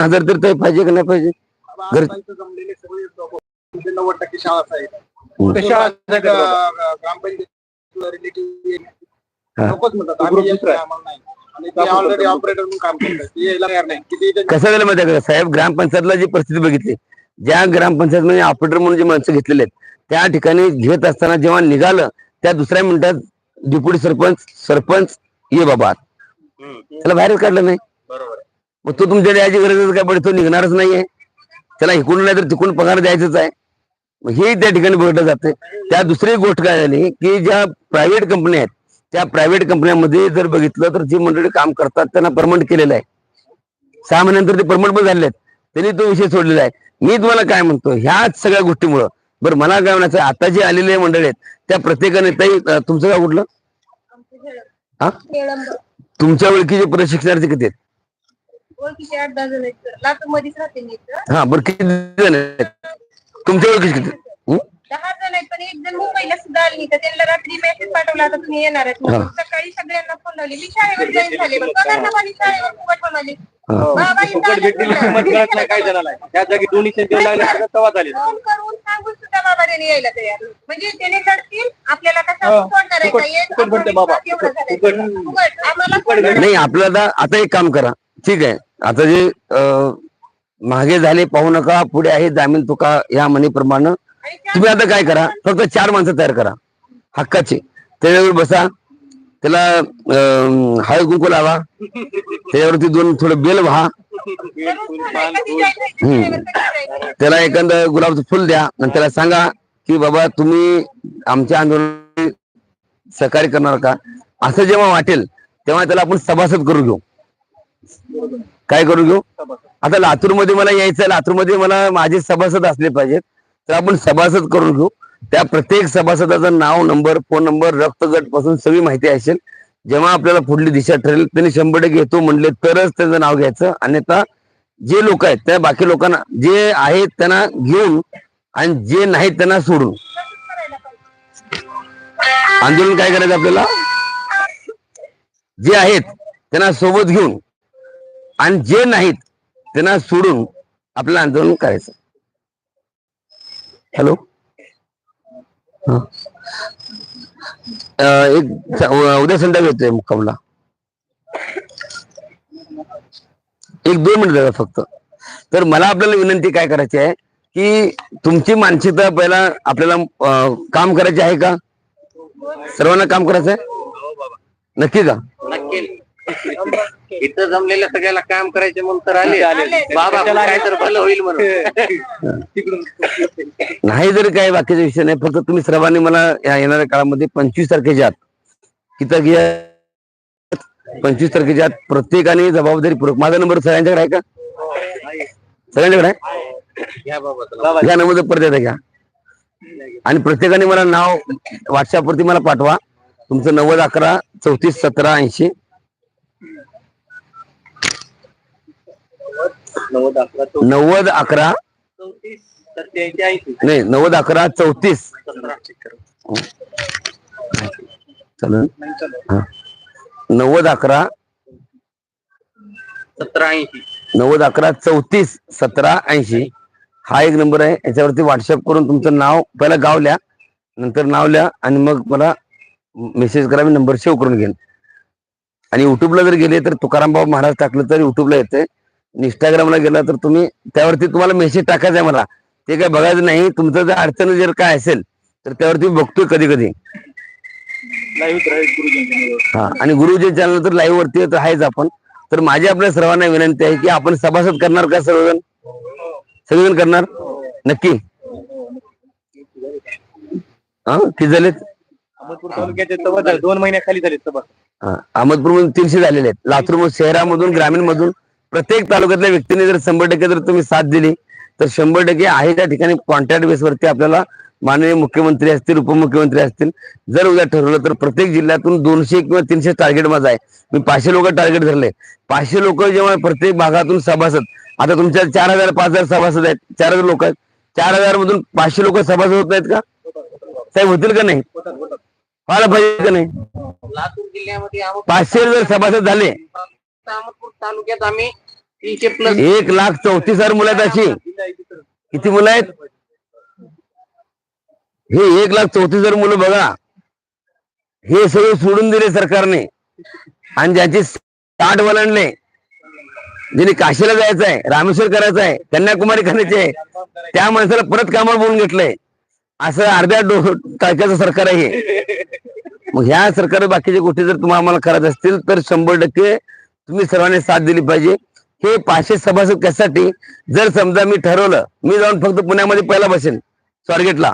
हजार तर ते पाहिजे का नाही पाहिजे? घर- आजपर्यंत जमलेले सगळे लोकं, नव्वद टक्के शाळाच आहेत हम्म. त्या शाळा ग्रामपंचायत रिलेटिव्ह हा. नकोच म्हणतात. आम्ही येत नाही, आम्हाला नाही. आणि ते ऑलरेडी ऑपरेटर म्हणून काम करतात. ते यायला तयार नाही. किती त्यांचे- कसं झालं माहिती आहे का? साहेब ग्रामपंचायतला जी परिस्थिती बघितली ज्या ग्रामपंचायत मध्ये ऑपरेटर म्हणून जे माणसं घेतलेले आहेत त्या ठिकाणी घेत असताना जेव्हा निघालं त्या दुसऱ्या मिनिटात डिप्युटी सरपंच सरपंच ये बाबा. त्याला बाहेरच काढलं नाही. मग तो तुमच्या द्यायची गरजच काय पडतो? निघणारच नाहीये. त्याला इकडून नाही तर तिकडून पगार द्यायचंच आहे. मग हे त्या ठिकाणी बघितलं जाते. त्या दुसरी गोष्ट काय झाली की ज्या प्रायव्हेट कंपन्या आहेत त्या प्रायव्हेट कंपन्यांमध्ये जर बघितलं तर जी मंडळी काम करतात त्यांना परमनंट केलेलं आहे. सहा महिन्यानंतर ते परमनंट पण झालेले आहेत. त्यांनी तो विषय सोडलेला आहे. मी तुम्हाला काय म्हणतो ह्याच सगळ्या गोष्टीमुळं बरं मला काय म्हणायचं आता जे आलेले मंडळी आहेत त्या प्रत्येकाने ताई तुमचं गाव कुठलं? हा? तुमच्या ओळखीचे प्रशिक्षणार्थी किती आहेत? ओळखीचे आठ दहा जण आहेत लातूर मध्येच राहते मी. हा बरं किती जण आहेत तुमच्या ओळखीचे किती? हं? दहा जण आहेत पण एक जण मुंबईला सुद्धा आली तर त्यांना रात्री मेसेज पाठवला आता तुम्ही येणार आहेत म्हणून. सकाळी सगळ्यांना फोन लावले मी शाळेवर जॉईन झाले पण पगार ना माझी शाळेवर फुकट म्हणाली. बाबा इथं फुकट आले भेटलेली किंमत कळत नाही काय जणाला त्या जागी दोन्ही सेंटर लागले सगळं तवा झाले फोन करून सांगून सुद्धा बाबा त्यांनी यायला तयार नाही. म्हणजे त्याने लढतील आपल्याला कसं हा. सोडणार आहे फुकट- का येत फुकट भेटते बाबा. एवढं झालंय. फुकट- फुकट आम्हाला फुकट नाही आपल्याला आता एक काम करा ठीक आहे आता जे मागे झाले पाहू नका पुढे आहे जामीन तुका या म्हणीप्रमाणे. तुम्ही आता काय करा फक्त चार माणसं तयार करा हक्काचे. त्याच्यावर बसा त्याला हळद कुंकू लावा त्याच्यावरती दोन थोडं बेल व्हा. त्याला एखाद गुलाबचं फुल द्या आणि त्याला सांगा की बाबा तुम्ही आमच्या आंदोलन सहकार्य करणार का? असं जेव्हा वाटेल तेव्हा त्याला आपण सभासद करून घेऊ. काय करू घेऊ? आता लातूरमध्ये मला यायचं लातूरमध्ये मला माझे सभासद असले पाहिजेत. तर आपण सभासद करून घेऊ. त्या प्रत्येक सभासदाचं नाव नंबर फोन नंबर रक्तगटपासून सगळी माहिती असेल. जेव्हा आपल्याला पुढली दिशा ठरेल त्यांनी शंभर टक्के येतो म्हणले तरच त्यांचं नाव घ्यायचं. अन्यथा जे लोक आहेत त्या बाकी लोकांना जे आहेत त्यांना घेऊन आणि जे नाहीत त्यांना सोडून. आंदोलन काय करायचं आपल्याला? जे आहेत त्यांना सोबत घेऊन आणि जे नाहीत त्यांना सोडून आपलं आंदोलन करायचं. हॅलो हा. एक उद्या संध्याकाळी येतोय मुक्कामला. एक दोन मिनिट द्या फक्त. तर मला आपल्याला विनंती काय करायची आहे की तुमची मानसिकता पहिला आपल्याला काम करायचे आहे का? सर्वांना काम करायचं आहे नक्की का? नक्की. इथं जमलेल्या सगळ्याला काम करायचे म्हणून तर आले. आले. बाबा काय तर भलं होईल म्हणून. नाही जरी काही बाकीचा विषय नाही फक्त तुम्ही सर्वांनी मला या येणाऱ्या काळामध्ये पंचवीस तारखेच्या आत किती? पंचवीस तारखेच्या आत प्रत्येकाने जबाबदारी पूर्वक माझा नंबर सगळ्यांच्याकडे आहे का? सगळ्यांच्याकडे आहे? घ्या नंबर. परत येते घ्या. आणि प्रत्येकाने मला नाव व्हॉट्सअप वरती मला पाठवा. तुमचं नव्वद अकरा चौतीस सतरा ऐंशी. नव्वद अकरा नव्वद अकरा? चौतीस सत्याऐंशी ऐंशी. नाही नव्वद अकरा चौतीस. चालेल. हा. नव्वद अकरा? सतरा ऐंशी. नव्वद अकरा चौतीस सतरा ऐंशी. हा एक नंबर आहे. याच्यावरती व्हॉट्सअप करून तुमचं नाव पहिला गाव लिहा नंतर नाव लिहा आणि मग मला मेसेज करा मी नंबर सेव्ह करून घेईन. आणि युट्यूबला जर गेले तर तुकाराम बाबा महाराज टाकलं तर युट्यूबला येते इंस्टाग्रामला गेला तर तुम्ही त्यावरती तुम्हाला मेसेज टाकायचा आहे मला. ते काय बघायचं नाही तुमचं जर अडचण जर काय असेल तर त्यावरती बघतोय कधी कधी हा आणि गुरुजी चॅनल तर लाईव्ह वरती तर आहेच आपण. तर माझी आपल्या सर्वांना विनंती आहे की आपण सभासद करणार का सर्वजण? सगळेजण करणार? नक्की. हा किती झालेत? अहमदपूर दोन महिन्याखाली झाले सभा. हा, अहमदपूरमधून तीनशे झालेले आहेत. लातूर शहरामधून ग्रामीण मधून प्रत्येक तालुक्यातल्या व्यक्तीने जर शंभर टक्के जर तुम्ही साथ दिली तर शंभर टक्के आहे त्या ठिकाणी कॉन्ट्रॅक्ट बेसवरती आपल्याला माननीय मुख्यमंत्री असतील उपमुख्यमंत्री असतील. जर उद्या ठरवलं तर प्रत्येक जिल्ह्यातून दोनशे किंवा तीनशे टार्गेट माझं आहे. मी पाचशे लोक टार्गेट धरले. पाचशे लोक जेव्हा प्रत्येक भागातून सभासद आता तुमच्या चार हजार पाच हजार सभासद आहेत. चार हजार लोक आहेत. चार हजार मधून पाचशे लोक सभासद होत नाहीत का? साहेब होतील का नाही? व्हायला पाहिजे का नाही? पाचशे जर सभासद झाले अहमदपूर तालुक्यात आम्ही तीनशे प्लस एक लाख चौतीस हजार मुलं आहेत अशी. किती मुलं आहेत? हे एक लाख चौतीस हजार मुलं बघा. हे सगळे सोडून दिले सरकारने. आणि ज्याची साठ वलंडले ज्यांनी काशीला जायचं आहे रामेश्वर करायचं आहे कन्याकुमारी करायची आहे त्या माणसाला परत कामावर बोलून घेतलंय. असं अर्ध्या डो टाक्याचं सरकार आहे मग ह्या सरकार बाकीच्या गोष्टी जर तुम्हाला आम्हाला करायचं असतील तर शंभर टक्के तुम्ही सर्वांनी साथ दिली पाहिजे. हे पाचशे सभासद कशासाठी जर समजा मी ठरवलं मी जाऊन फक्त पुण्यामध्ये पहिला बसेन स्वारगेटला.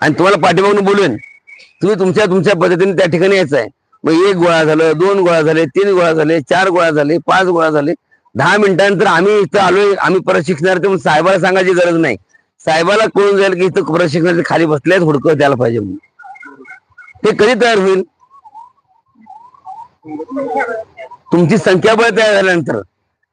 आणि तुम्हाला पाठीमागून बोलवेन तुम्ही तुमच्या तुमच्या पद्धतीने त्या ठिकाणी यायचं आहे. मग एक गोळा झालं दोन गोळा झाले तीन गोळा झाले चार गोळा झाले पाच गोळा झाले. दहा मिनिटानंतर आम्ही इथं आलोय आम्ही प्रशिक्षणार म्हणून साहेबाला सांगायची गरज नाही. साहेबाला कळून जाईल की इथं प्रशिक्षणाचे खाली बसलेत हुडकं द्यायला पाहिजे म्हणून. ते कधी तयार होईल? तुमची संख्याबळ तयार झाल्यानंतर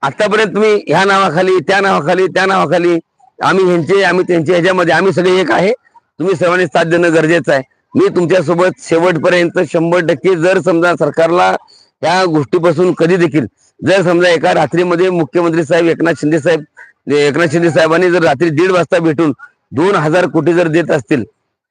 आतापर्यंत तुम्ही ह्या नावाखाली त्या नावाखाली त्या नावाखाली आम्ही ह्यांचे आम्ही त्यांचे ह्याच्यामध्ये आम्ही सगळे एक आहे. तुम्ही सर्वांनी साथ देणं गरजेचं आहे. मी तुमच्यासोबत शेवटपर्यंत शंभर टक्के जर समजा सरकारला या गोष्टीपासून कधी देखील जर समजा एका रात्रीमध्ये मुख्यमंत्री साहेब एकनाथ शिंदे साहेब एकनाथ शिंदे साहेबांनी जर रात्री दीड वाजता भेटून दोन हजार कोटी जर देत असतील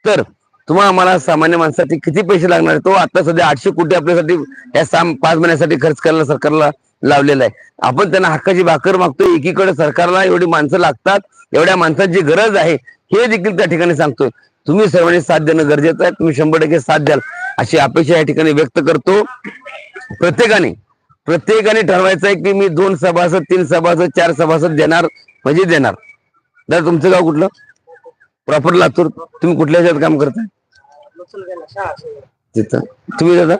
तर तुम्हाला आम्हाला सामान्य माणसासाठी किती पैसे लागणार तो आता सध्या आठशे कोटी आपल्यासाठी या साम पाच महिन्यासाठी खर्च करायला सरकारला लावलेला आहे. आपण त्यांना हक्काची भाकर मागतोय. एकीकडे सरकारला एवढी माणसं लागतात एवढ्या माणसांची गरज आहे हे देखील त्या ठिकाणी सांगतोय. तुम्ही सर्वांनी साथ देणं गरजेचं आहे. तुम्ही शंभर टक्के साथ द्याल. अशी अपेक्षा या ठिकाणी व्यक्त करतो. प्रत्येकाने प्रत्येकाने ठरवायचं आहे की मी दोन सभासद तीन सभासद चार सभासद देणार म्हणजे देणार. तर तुमचं गाव कुठलं? प्रॉपर लातूर तुम्ही कुठल्या ह्याच्यात काम करताय? तिथं. तुम्ही दादा?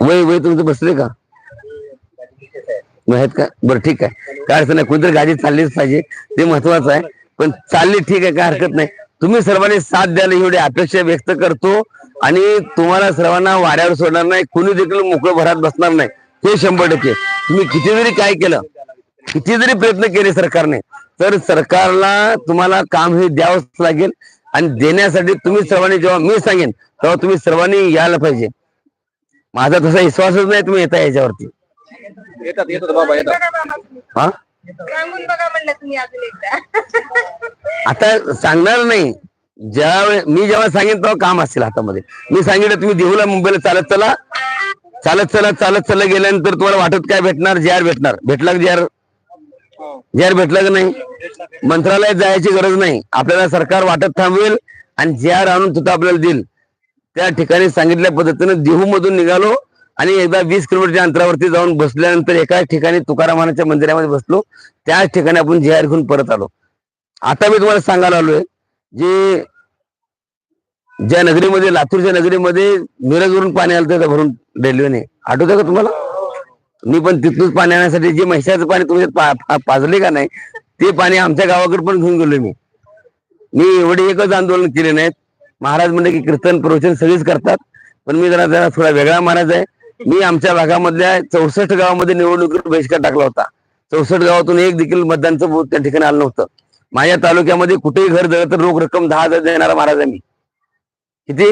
वय वय तुमचं बसले का? आहेत का? बरं ठीक आहे. काय अडचण नाही. कोणतरी गाडी चाललीच पाहिजे. ते महत्वाचं आहे. पण चालली ठीक आहे काय हरकत नाही. तुम्ही सर्वांनी साथ द्यायला एवढी अपेक्षा व्यक्त करतो आणि तुम्हाला सर्वांना वाऱ्यावर सोडणार नाही. कुणी देखील मोकळं भरात बसणार नाही. हे शंभर टक्के. तुम्ही किती जरी काय केलं? किती जरी प्रयत्न केले सरकारने. तर सरकारला तुम्हाला काम हे द्यावंच लागेल आणि देण्यासाठी तुम्ही सर्वांनी जेव्हा मी सांगेन तेव्हा तुम्ही सर्वांनी यायला पाहिजे. माझा तसा विश्वासच नाही तुम्ही येता याच्यावरती. येतात येतात बाबा येतात. हा? आता सांगणार नाही. ज्या मी जेव्हा सांगेन तेव्हा काम असेल हातामध्ये. मी सांगितलं तुम्ही देहूला मुंबईला चालत चला. चालत चला चालत चला गेल्यानंतर तुम्हाला वाटत काय भेटणार? जे आर भेटणार. भेटला जे जर जे आर भेटला नाही मंत्रालयात जायची गरज नाही. आपल्याला सरकार वाटत थांबवेल आणि जे आर आणून तिथं आपल्याला देईल. त्या ठिकाणी सांगितल्या पद्धतीने देहू मधून निघालो आणि एकदा वीस किलोमीटरच्या अंतरावरती जाऊन बसल्यानंतर एकाच ठिकाणी तुकारामानाच्या मंदिरामध्ये बसलो. त्याच ठिकाणी आपण जे घेऊन परत आलो. आता मी तुम्हाला सांगायला आलोय जे ज्या नगरीमध्ये लातूरच्या नगरीमध्ये मिरजवरून पाणी आलं होतं भरून रेल्वेने. आठवतं का तुम्हाला? मी पण तिथूनच पाणी आणण्यासाठी जे म्हैसाचं पाणी तुमच्यात पा- पाजले का नाही ते पाणी आमच्या गावाकडे पण घेऊन गेलो मी. मी एवढे एकच आंदोलन केले नाहीत. महाराज म्हणजे की कीर्तन प्रवचन सगळेच करतात. पण मी जरा जरा थोडा वेगळा महाराज आहे. मी आमच्या भागामधल्या चौसष्ट गावामध्ये निवडणुकीत बहिष्कार टाकला होता. चौसष्ट गावातून एक देखील मतदानचं बूथ त्या ठिकाणी आलं नव्हतं. माझ्या तालुक्यामध्ये कुठेही घर जळलं तर रोख रक्कम दहा हजार देणारा महाराज आहे मी. किती?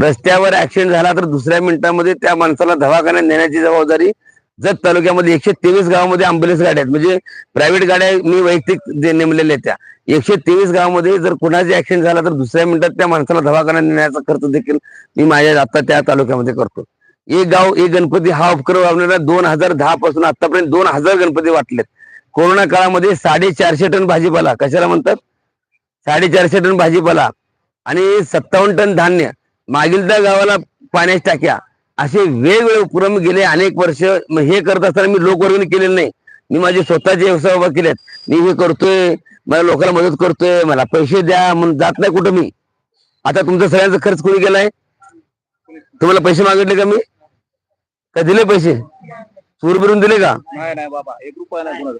रस्त्यावर ऍक्सिडेंट झाला तर दुसऱ्या मिनिटामध्ये त्या माणसाला दवाखान्यात नेण्याची जबाबदारी जत तालुक्यामध्ये एकशे तेवीस गावामध्ये अँब्युलन्स गाड्या आहेत. म्हणजे प्रायव्हेट गाड्या मी वैयक्तिक जे नेमलेल्या आहेत त्या. एकशे तेवीस गावामध्ये जर कुणाचा ऍक्सिडेंट झाला तर दुसऱ्या मिनिटात त्या माणसाला दवाखान्यात नेण्याचा खर्च देखील मी माझ्या आता त्या तालुक्यामध्ये करतो. एक गाव एक गणपती हा उपक्रम राबवणारा दोन हजार दहा पासून आतापर्यंत दोन हजार गणपती वाटलेत. कोरोना काळामध्ये साडेचारशे टन भाजीपाला कशाला म्हणतात? साडेचारशे टन भाजीपाला आणि सत्तावन्न टन धान्य. मागील त्या गावाला पाण्याच्या टाक्या. असे वेगवेगळे उपक्रम गेले अनेक वर्ष. म हे करत असताना मी लोकवर्गणी केलेलं नाही. मी माझे स्वतःचे व्यवसाय उभा केलेत. मी हे करतोय मला लोकांना मदत करतोय मला पैसे द्या म्हणून जात नाही कुठं मी. आता तुमचा सगळ्यांचा खर्च कोणी केलाय? तुम्हाला पैसे मागितले का मी? का दिले पैसे? चूर बिरून दिले का? बाबा. एक रुपया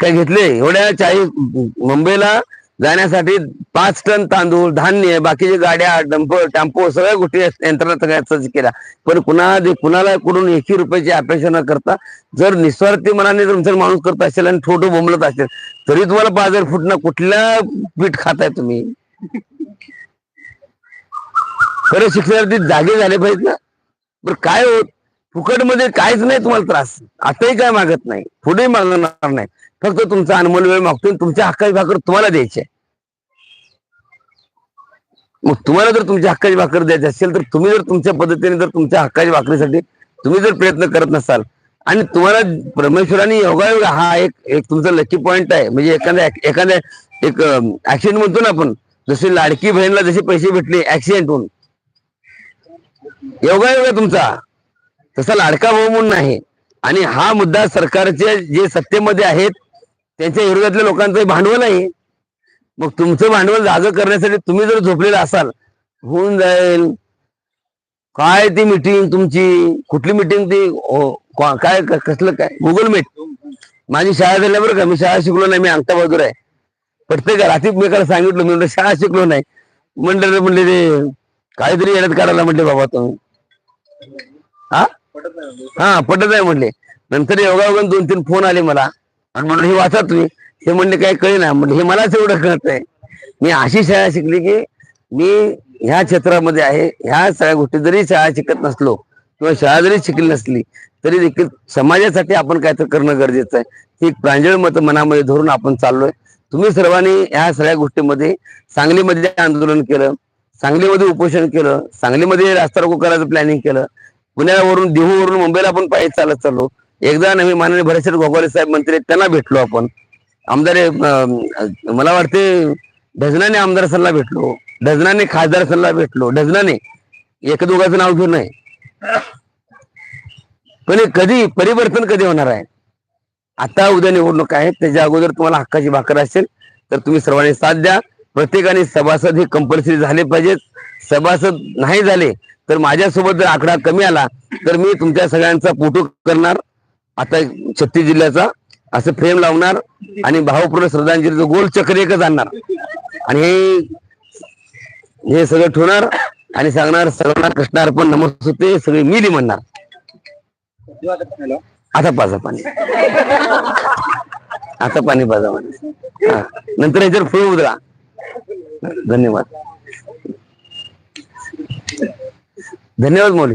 काय घेतले? एवढ्या चाळीस मुंबईला जाण्यासाठी पाच टन तांदूळ धान्य बाकीच्या गाड्या डंपर टेम्पो सगळ्या गोष्टी यंत्रणा सगळ्या सज्ज केल्या. पण कुणा कुणाला कुठून एकही रुपयाची अपेक्षा न करता जर निस्वार्थी मनाने जर तुमचा माणूस करत असेल आणि ठोटो बोंबलत असेल तरी तुम्हाला पाच हजार फुटणं कुठल्या पीठ खाताय तुम्ही? खरं शिक्षणार्थी जागे झाले पाहिजेत ना. बरं काय होत फुकटमध्ये काहीच नाही तुम्हाला त्रास. आताही काय मागत नाही. पुढेही मागणार नाही. फक्त तुमचा अनमोल वेळ मागतोय तुमच्या हक्काची भाकर तुम्हाला द्यायची आहे. मग तुम्हाला जर तुमच्या हक्काची भाकर द्यायची असेल तर तुम्ही जर तुमच्या पद्धतीने जर तुमच्या हक्काची भाकरीसाठी तुम्ही जर प्रयत्न करत नसाल आणि तुम्हाला परमेश्वराने योगायोग हा एक एक तुमचा लकी पॉइंट आहे. म्हणजे एखाद्या एखाद्या एक ऍक्सिडेंट म्हणतो ना आपण जसे लाडकी बहिणीला जसे पैसे भेटले ऍक्सिडेंट होऊन. योगायोग आहे तुमचा. तसा लाडका भाऊ म्हणून आहे आणि हा मुद्दा सरकारचे जे सत्तेमध्ये आहेत त्यांच्या विरोधातल्या लोकांचं भांडवल आहे मग तुमचं भांडवल जागं करण्यासाठी तुम्ही जर झोपलेला असाल होऊन जाईल. काय ती मिटिंग तुमची? कुठली मिटिंग ती? हो, काय कसलं काय? गुगल मीट माझी शाळा झाल्या बरं का मी शाळा शिकलो नाही मी अंगठा बहादूर आहे. प्रत्येक रात्री मी काय सांगितलं मी म्हणलं शाळा शिकलो नाही. म्हणलं म्हणले ते काहीतरी येण्यात काढायला म्हटले बाबा तुम्ही हा? हा पटत आहे म्हणले. नंतर योगायोगाने दोन तीन फोन आले मला. आणि म्हणलं हे वाचा तुम्ही. हे म्हणले काय कळे ना म्हणलं हे मलाच एवढं कळत आहे मी अशी शाळा शिकली की मी ह्या क्षेत्रामध्ये आहे. ह्या सगळ्या गोष्टी जरी शाळा शिकत नसलो किंवा शाळा जरी शिकली नसली तरी देखील समाजासाठी आपण काय करणं गरजेचं आहे. ही एक प्रांजळ मत मनामध्ये धरून आपण चाललोय. तुम्ही सर्वांनी ह्या सगळ्या गोष्टीमध्ये सांगलीमध्ये आंदोलन केलं सांगलीमध्ये उपोषण केलं सांगलीमध्ये रास्ता रोको करायचं प्लॅनिंग केलं. पुण्यावरून देहूवरून मुंबईला आपण पायी चालत चाललो. एकदा नवी माननीय भरेश्वर गोगावले साहेब मंत्री त्यांना भेटलो आपण. आमदार मला वाटते डझनाने आमदार सल्ला भेटलो डझनाने खासदार सल्ला भेटलो डझनाने एक दोघाचं नाव घेऊन नाही. पण कधी परिवर्तन कधी होणार आहे? आता उद्या निवडणूक आहे त्याच्या अगोदर तुम्हाला हक्काची भाकर असेल तर तुम्ही सर्वांनी साथ द्या. प्रत्येकाने सभासद हे कंपल्सरी झाले पाहिजेत. सभासद नाही झाले तर माझ्यासोबत जर आकडा कमी आला तर मी तुमच्या सगळ्यांचा फोटो करणार. आता छत्तीस जिल्ह्याचा असं फ्रेम लावणार आणि भावपूर्ण श्रद्धांजलीचं गोल चक्र एकच आणणार. आणि हे हे सगळं ठेवणार आणि सांगणार सर्वांना कृष्णार्पण नमस्ते सगळे मिली म्हणणार. आता पाजा पाणी. आता पाणी पाजा पाणी. हा. नंतर याच्यावर फुल उदळा धन्यवाद. धन्यवाद मौली.